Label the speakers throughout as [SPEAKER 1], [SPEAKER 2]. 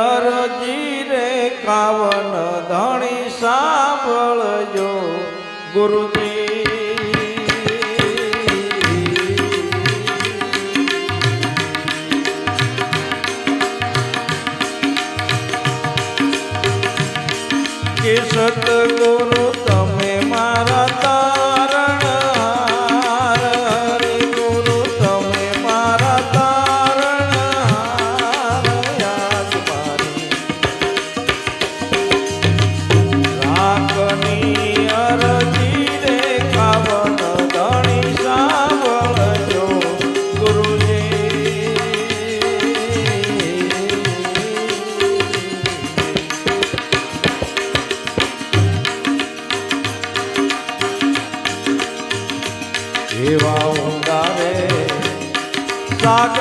[SPEAKER 1] અરજી રે કાવન ધણી સાંભળજો ગુરુજી. કે સતગુરુ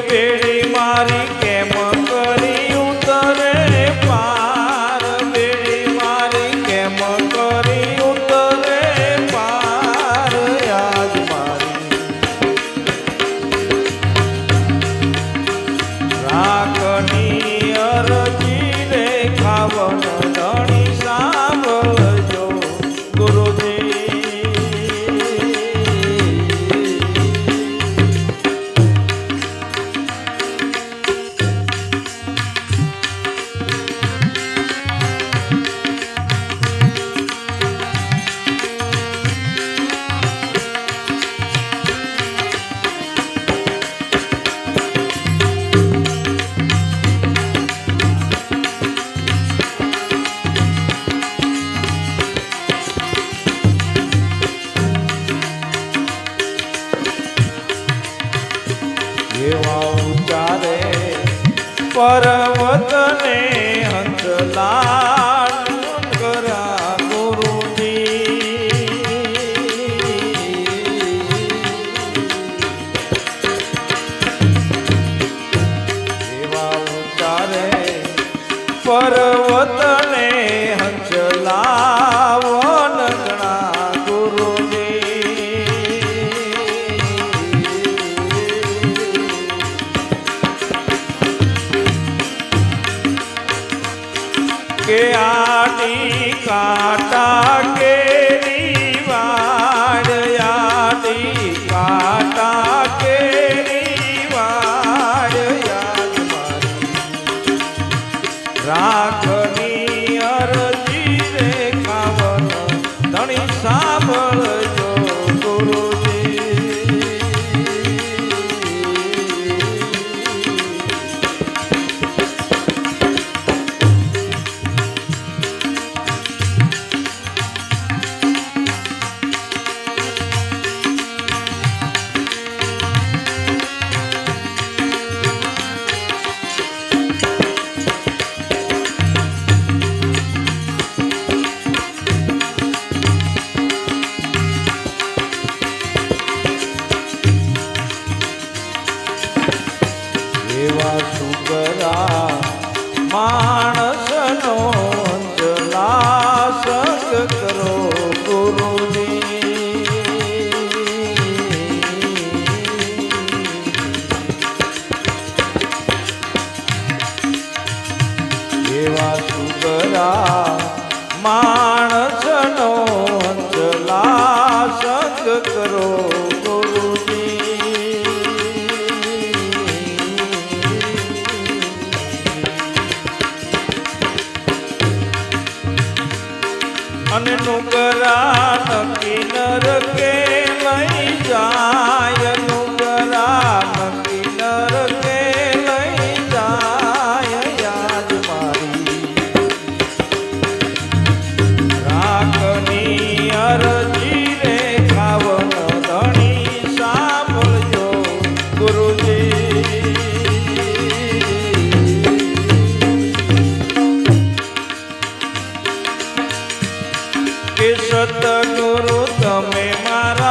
[SPEAKER 1] બેડી મારી પર્વતને હંસલા કરા ગુરુજી. એવા ઉચારે પર્વતને કે આડી કાટા કેરી વાડ આડી કાટા કેરી વાડ મારી એવા સુગરા માણસનો અંજલા સંગ કરો ગુરુજી. એવા સુગરા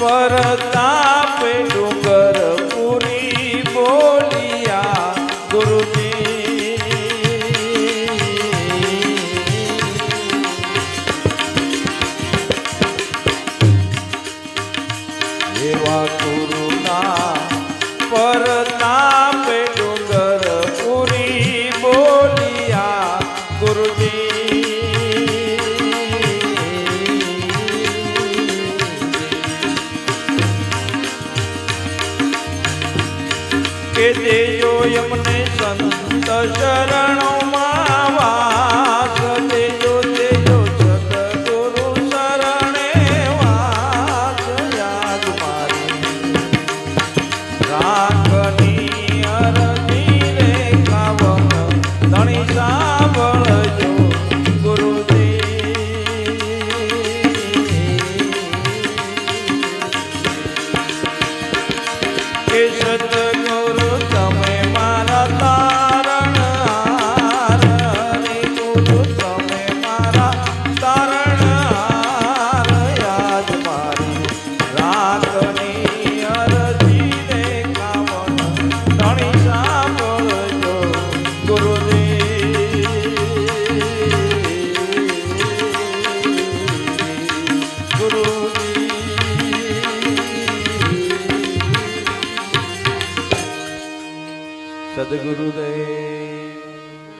[SPEAKER 1] પરતાપ ડુંગર કે દેજો એમને સંત શરણોમાં